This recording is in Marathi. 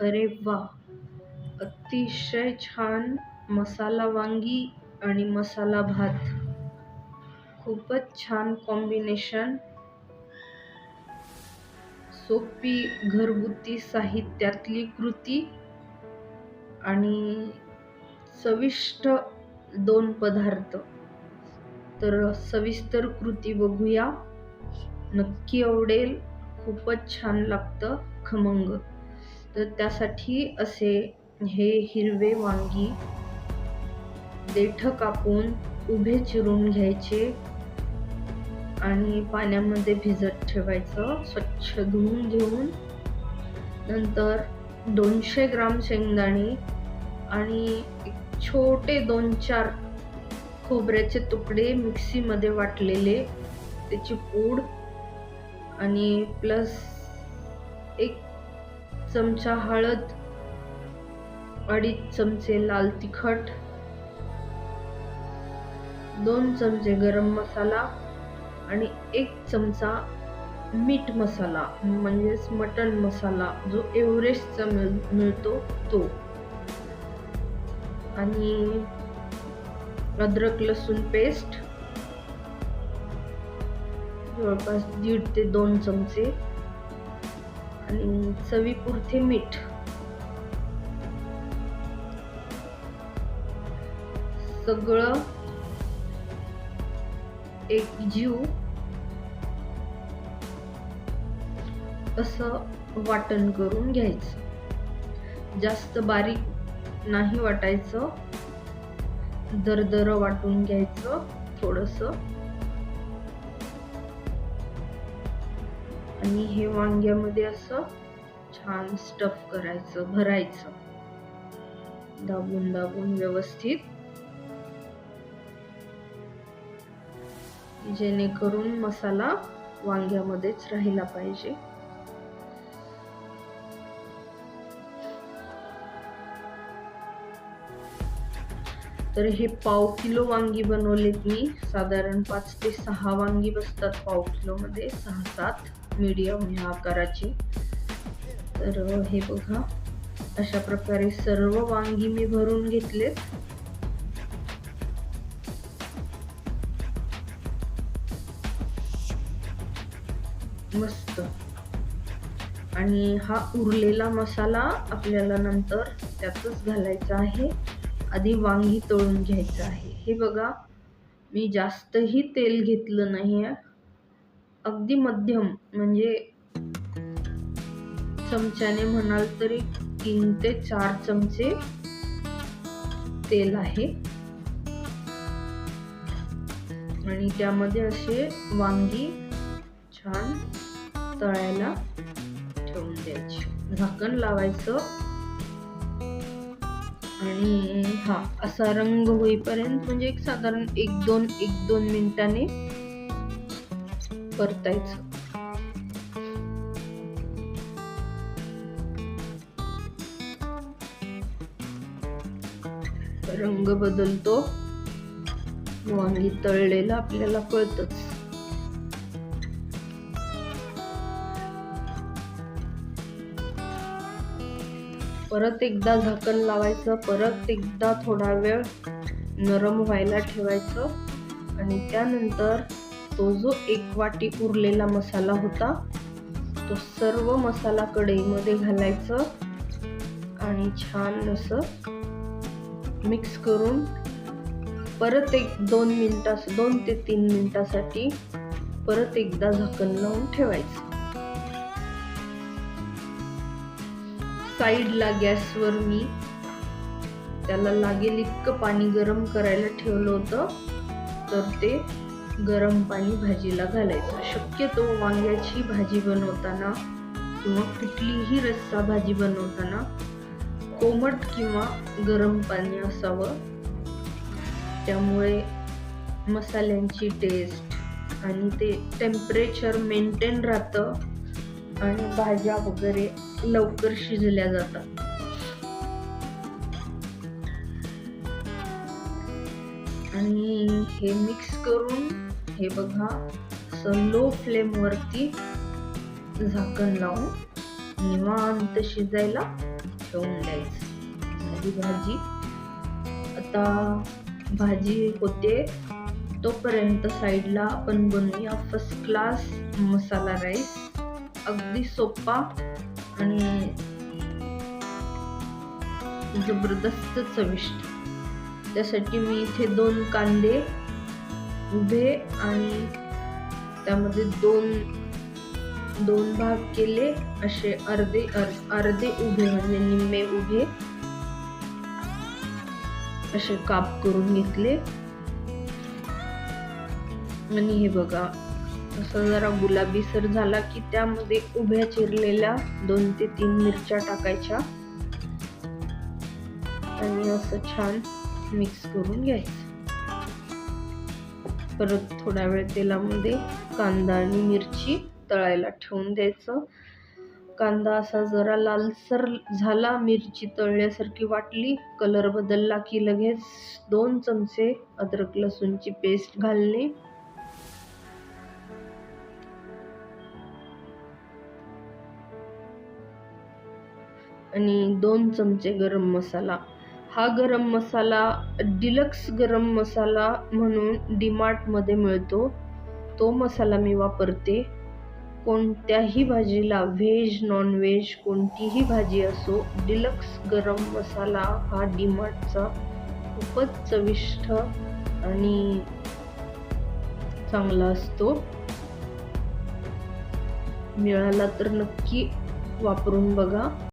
अरे वा. अतिशय छान मसाला वांगी आणि मसाला भात. खूपच छान कॉम्बिनेशन सोपी घरगुती साहित्यातली कृती आणि चविष्ट दोन पदार्थ. तर सविस्तर कृती बघूया. नक्की आवडेल. खूपच छान लागतं खमंग. तर त्यासाठी असे हे हिरवे वांगी देठ कापून उभे चिरून घ्यायचे आणि पाण्यामध्ये भिजत ठेवायचं. स्वच्छ धुवून घेऊन नंतर दोनशे ग्राम शेंगदाणे आणि एक छोटे दोन चार खोबऱ्याचे तुकडे मिक्सीमध्ये वाटलेले. त्याची पूड आणि प्लस एक चमचा हळद अडीच चमचे लाल तिखट दोन चमचे गरम मसाला आणि एक चमचा मीठ मसाला म्हणजेच मटन मसाला जो एव्हरेस्टचा मिळ मिळतो तो. आणि अद्रक लसूण पेस्ट जवळपास दीड ते दोन चमचे. आणि चवीपुरते मीठ. सगळं एक जीव असं वाटण करून घ्यायचं. जास्त बारीक नाही वाटायचं. दरदर वाटून घ्यायचं थोडंसं. आणि हे वांग्यामध्ये असं छान स्टफ करायचं भरायचं. दाबून दाबून व्यवस्थित. जेणेकरून मसाला वांग्यामध्येच राहिला पाहिजे. तर हे पाव किलो वांगी बनवलेत मी. साधारण पाच ते सहा वांगी बसतात पाव किलोमध्ये सहा सात. मीडियम ह्या आकाराची तर हे बघा. अशा प्रकारे सर्व वांगी मी भरून घेतलेत मस्त. आणि हा उरलेला मसाला आपल्याला नंतर त्यातच घालायचा आहे. आधी वांगी तळून घ्यायचं आहे. हे बघा. मी जास्तही तेल घेतलं नाही आहे अगदी मध्यम म्हणजे चमच्याने म्हणाल तरी तीन ते चार चमचे तेल आहे. आणि त्यामध्ये असे वांगी छान तळायला ठेवून द्यायची. झाकण लावायचं. आणि हा असा रंग होईपर्यंत म्हणजे एक साधारण एक दोन एक दोन मिनिटाने परतायचं रंग बदलतो. वांगी तळलेलं आपल्याला कळतच. परत एकदा झाकण लावायचं परत एकदा थोडा वेळ नरम व्हायला ठेवायचं आणि त्यानंतर तो जो एक वाटी उरलेला मसाला होता तो सर्व मसाला कढईमध्ये घालायचं आणि छान असं मिक्स करून परत एक दोन मिनटास दोन ते तीन मिनिटासाठी परत एकदा झाकण लावून ठेवायचं. साईडला गॅसवर मी त्याला लागेल इतकं पाणी गरम करायला ठेवलं होतं तर ते गरम पाणी भाजीला घालायचं. शक्यतो वांग्याची भाजी बनवताना किंवा कुठलीही रस्सा भाजी बनवताना कोमट किंवा गरम पाणी असावं. त्यामुळे मसाल्यांची टेस्ट आणि ते टेम्परेचर मेंटेन राहतं आणि भाज्या वगैरे लवकर शिजल्या जातात. आणि हे मिक्स करून हे बघा असं लो फ्लेमवरती झाकण लावून निवांत शिजायला ठेवून द्यायचं. झाली भाजी. आता भाजी होते तोपर्यंत साईडला आपण बनवूया फर्स्ट क्लास मसाला राईस अगदी सोपा आणि जबरदस्त चविष्ट. त्यासाठी मी इथे दोन कांदे उभे आणि त्यामध्ये दोन दोन भाग केले. असे अर्धे अर्धे उभे म्हणजे निम्मे उभे. असे काप करून घेतले. आणि हे बघा असं जरा गुलाबी सर झाला की त्यामध्ये उभ्या चिरलेल्या दोन ते तीन मिरच्या टाकायच्या. आणि असं छान मिक्स करून घ्यायचं. परत थोड्या वेळ तेलामध्ये कांदा आणि मिरची तळायला ठेवून द्यायचं. कांदा असा जरा लालसर झाला मिरची तळल्यासारखी वाटली कलर बदलला की लगेच दोन चमचे अद्रक लसूणची पेस्ट घालणे. आणि दोन चमचे गरम मसाला हा गरम मसाला डिलक्स गरम मसाला म्हणून डीमार्टमध्ये मिळतो. तो मसाला मी वापरते. कोणत्याही भाजीला व्हेज नॉनव्हेज कोणतीही भाजी असो डिलक्स गरम मसाला हा डीमार्टचा खूपच चविष्ट आणि चांगला असतो. मिळाला तर नक्की वापरून बघा.